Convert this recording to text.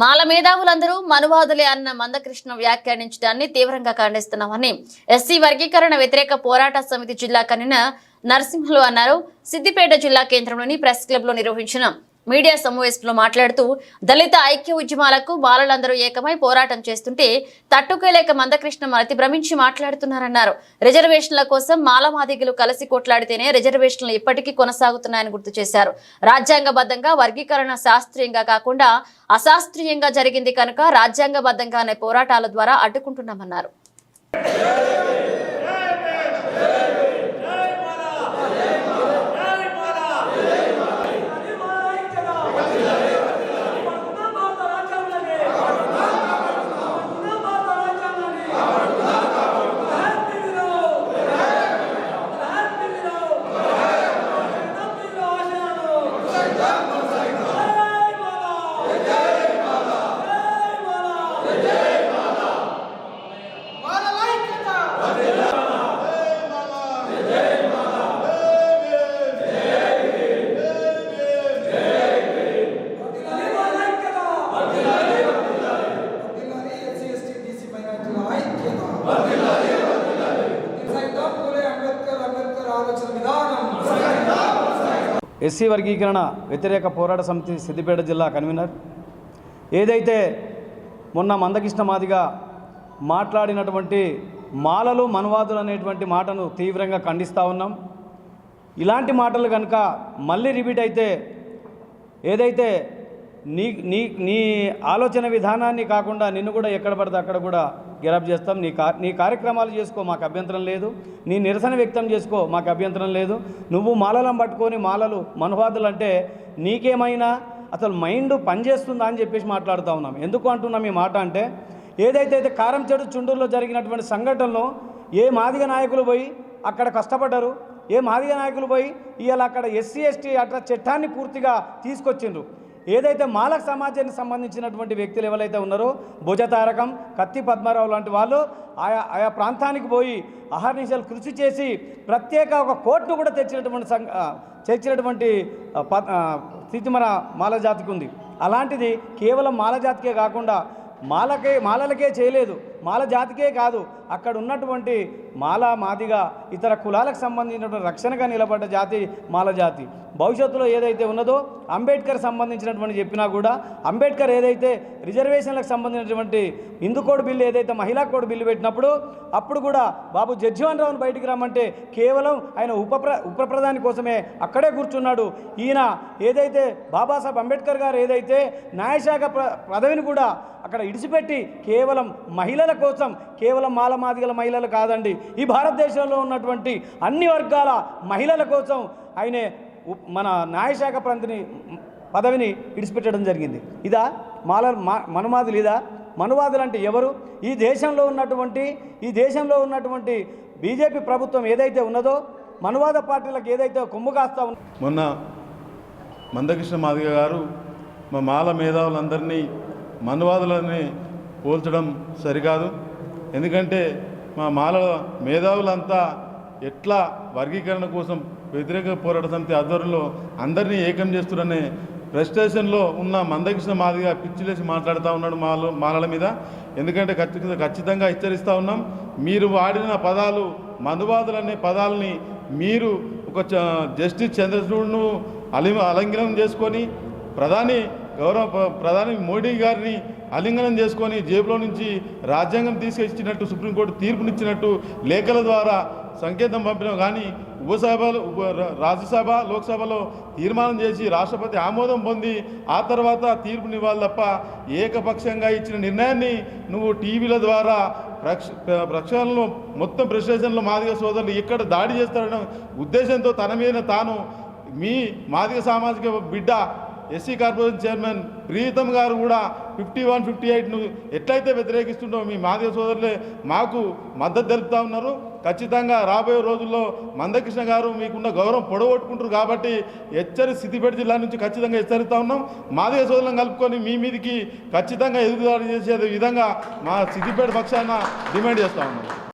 మాల మేధావులందరూ మనువాదులే అన్న మందకృష్ణ వ్యాఖ్యానించడాన్ని తీవ్రంగా ఖండిస్తున్నామని ఎస్సీ వర్గీకరణ వ్యతిరేక పోరాట సమితి జిల్లా కన్వీనర్ నరసింహులు అన్నారు. సిద్దిపేట జిల్లా కేంద్రంలోని ప్రెస్ క్లబ్లో నిర్వహించిన మీడియా సమావేశంలో మాట్లాడుతూ దళిత ఐక్య ఉద్యమాలకు బాలలందరూ ఏకమై పోరాటం చేస్తుంటే తట్టుకోలేక మందకృష్ణ మరతి భ్రమించి మాట్లాడుతున్నారన్నారు. రిజర్వేషన్ల కోసం మాలమాదిగులు కలిసి కొట్లాడితేనే రిజర్వేషన్లు ఇప్పటికీ కొనసాగుతున్నాయని గుర్తు చేశారు. రాజ్యాంగబద్ధంగా వర్గీకరణ శాస్త్రీయంగా కాకుండా అశాస్త్రీయంగా జరిగింది కనుక రాజ్యాంగబద్ధంగానే పోరాటాల ద్వారా అడ్డుకుంటున్నామన్నారు వర్ధిల్లాలి ఎస్సీ ఎస్టీ బీసీ మైనారిటీల ఐక్యత. సైతం పూలే అంబేద్కర్ అంబేద్కర్ ఆలోచన విధానం ఎస్సీ వర్గీకరణ వ్యతిరేక పోరాట సమితి సిద్దిపేట జిల్లా కన్వీనర్. ఏదైతే మొన్న మందకృష్ణ మాదిగా మాట్లాడినటువంటి మాలలు మనువాదులు అనేటువంటి మాటను తీవ్రంగా ఖండిస్తూ ఉన్నాం. ఇలాంటి మాటలు కనుక మళ్ళీ రిపీట్ అయితే ఏదైతే నీ నీ నీ ఆలోచన విధానాన్ని కాకుండా నిన్ను కూడా ఎక్కడ పడితే అక్కడ కూడా గిరప్ చేస్తాం. నీ కా నీ కార్యక్రమాలు చేసుకో మాకు అభ్యంతరం లేదు. నీ నిరసన వ్యక్తం చేసుకో మాకు అభ్యంతరం లేదు. నువ్వు మాలలను పట్టుకొని మాలలు మనువాదులు అంటే నీకేమైనా అసలు మైండ్ పనిచేస్తుందా అని చెప్పేసి మాట్లాడుతూ ఉన్నాం. ఎందుకు అంటున్నాం ఈ మాట అంటే ఏదైతే అయితే కారం చెడు చుండూరులో జరిగినటువంటి సంఘటనలో ఏ మాదిగ నాయకులు పోయి అక్కడ కష్టపడ్డారు ఏ మాదిగ నాయకులు పోయి ఇవాళ అక్కడ ఎస్సీ ఎస్టీ అట్లా చట్టాన్ని పూర్తిగా తీసుకొచ్చిండ్రు. ఏదైతే మాలక సమాజానికి సంబంధించినటువంటి వ్యక్తులు ఎవరైతే ఉన్నారో భుజతారకం కత్తి పద్మారావు లాంటి వాళ్ళు ఆయా ఆయా ప్రాంతానికి పోయి అహర్నిశలు కృషి చేసి ప్రత్యేక ఒక కోర్టును కూడా తెచ్చినటువంటి సంఘ తెచ్చినటువంటి స్థితి మన మాల జాతికి ఉంది. అలాంటిది కేవలం మాలజాతికే కాకుండా మాలకే మాలలకే చేయలేదు. మాల జాతికే కాదు. అక్కడ ఉన్నటువంటి మాల మాదిగా ఇతర కులాలకు సంబంధించినటువంటి రక్షణగా నిలబడ్డ జాతి మాల జాతి. భవిష్యత్తులో ఏదైతే ఉన్నదో అంబేద్కర్ సంబంధించినటువంటి చెప్పినా కూడా అంబేద్కర్ ఏదైతే రిజర్వేషన్లకు సంబంధించినటువంటి హిందూ కోడ్ బిల్లు ఏదైతే మహిళా కోడ్ బిల్లు పెట్టినప్పుడు అప్పుడు కూడా బాబు జగ్జీవన్ రావును బయటికి రమ్మంటే కేవలం ఆయన ఉప ఉపప్రధాని ఉప కోసమే అక్కడే కూర్చున్నాడు. ఈయన ఏదైతే బాబాసాహెబ్ అంబేద్కర్ గారు ఏదైతే న్యాయశాఖ ప్ర పదవిని కూడా అక్కడ ఇడిచిపెట్టి కేవలం మహిళల కోసం కేవలం మాలమాదిగల మహిళలు కాదండి ఈ భారతదేశంలో ఉన్నటువంటి అన్ని వర్గాల మహిళల కోసం ఆయనే మన న్యాయశాఖ ప్రాంతిని పదవిని ఇడిచిపెట్టడం జరిగింది. ఇదా? మాల మా మనువాదులు ఇదా? మనువాదులు అంటే ఎవరు? ఈ దేశంలో ఉన్నటువంటి ఈ దేశంలో ఉన్నటువంటి బీజేపీ ప్రభుత్వం ఏదైతే ఉన్నదో మనువాద పార్టీలకు ఏదైతే కొమ్ము కాస్తా మొన్న మందకృష్ణ మాదిగ గారు మా మాల మేధావులందరినీ మనువాదులని పోల్చడం సరికాదు. ఎందుకంటే మా మాల మేధావులంతా ఎట్లా వర్గీకరణ కోసం వ్యతిరేక పోరాట సమితి ఆధ్వర్యంలో అందరినీ ఏకం చేస్తున్నారనే ప్రెస్టేషన్లో ఉన్న మందకృష్ణ మాదిగా పిచ్చిలేసి మాట్లాడుతూ ఉన్నాడు మాల మాలల మీద. ఎందుకంటే ఖచ్చితంగా ఖచ్చితంగా హెచ్చరిస్తూ ఉన్నాం. మీరు వాడిన పదాలు మనువాదులు అనే పదాలని మీరు ఒక చ- జస్టిస్ చంద్రచూడ్ను అలి అలంకనం చేసుకొని ప్రధాని గౌరవ ప్రధాని మోడీ గారిని అలింగనం చేసుకొని జేబులో నుంచి రాజ్యాంగం తీసుకొచ్చినట్టు సుప్రీంకోర్టు తీర్పునిచ్చినట్టు లేఖల ద్వారా సంకేతం పంపినాం కానీ ఉపసభలు ఉప రాజ్యసభ లోక్సభలో తీర్మానం చేసి రాష్ట్రపతి ఆమోదం పొంది ఆ తర్వాత తీర్పునివ్వాలి తప్ప ఏకపక్షంగా ఇచ్చిన నిర్ణయాన్ని నువ్వు టీవీల ద్వారా ప్రక్ష ప్ర- ప్రక్షాళనలో మొత్తం ప్రెస్టేషన్లో మాదిగ సోదరులు ఇక్కడ దాడి చేస్తారనే ఉద్దేశంతో తన మీద తాను మీ మాదిగ సామాజిక బిడ్డ ఎస్సీ కార్పొరేషన్ చైర్మన్ ప్రీతం గారు కూడా ఫిఫ్టీ వన్ ఫిఫ్టీ ఎయిట్ను ఎట్లయితే వ్యతిరేకిస్తుండో మీ మాదిగ సోదరులే మాకు మద్దతు తెలుపుతా ఉన్నారు. ఖచ్చితంగా రాబోయే రోజుల్లో మందకృష్ణ గారు మీకున్న గౌరవం పొడగొట్టుకుంటారు కాబట్టి హెచ్చరి సిద్దిపేట జిల్లా నుంచి ఖచ్చితంగా హెచ్చరిస్తా ఉన్నాం. మాదిగ సోదరులను కలుపుకొని మీ మీదికి ఖచ్చితంగా ఎదుగుదల చేసే విధంగా మా సిద్దిపేట పక్షాన డిమాండ్ చేస్తూ ఉన్నాం.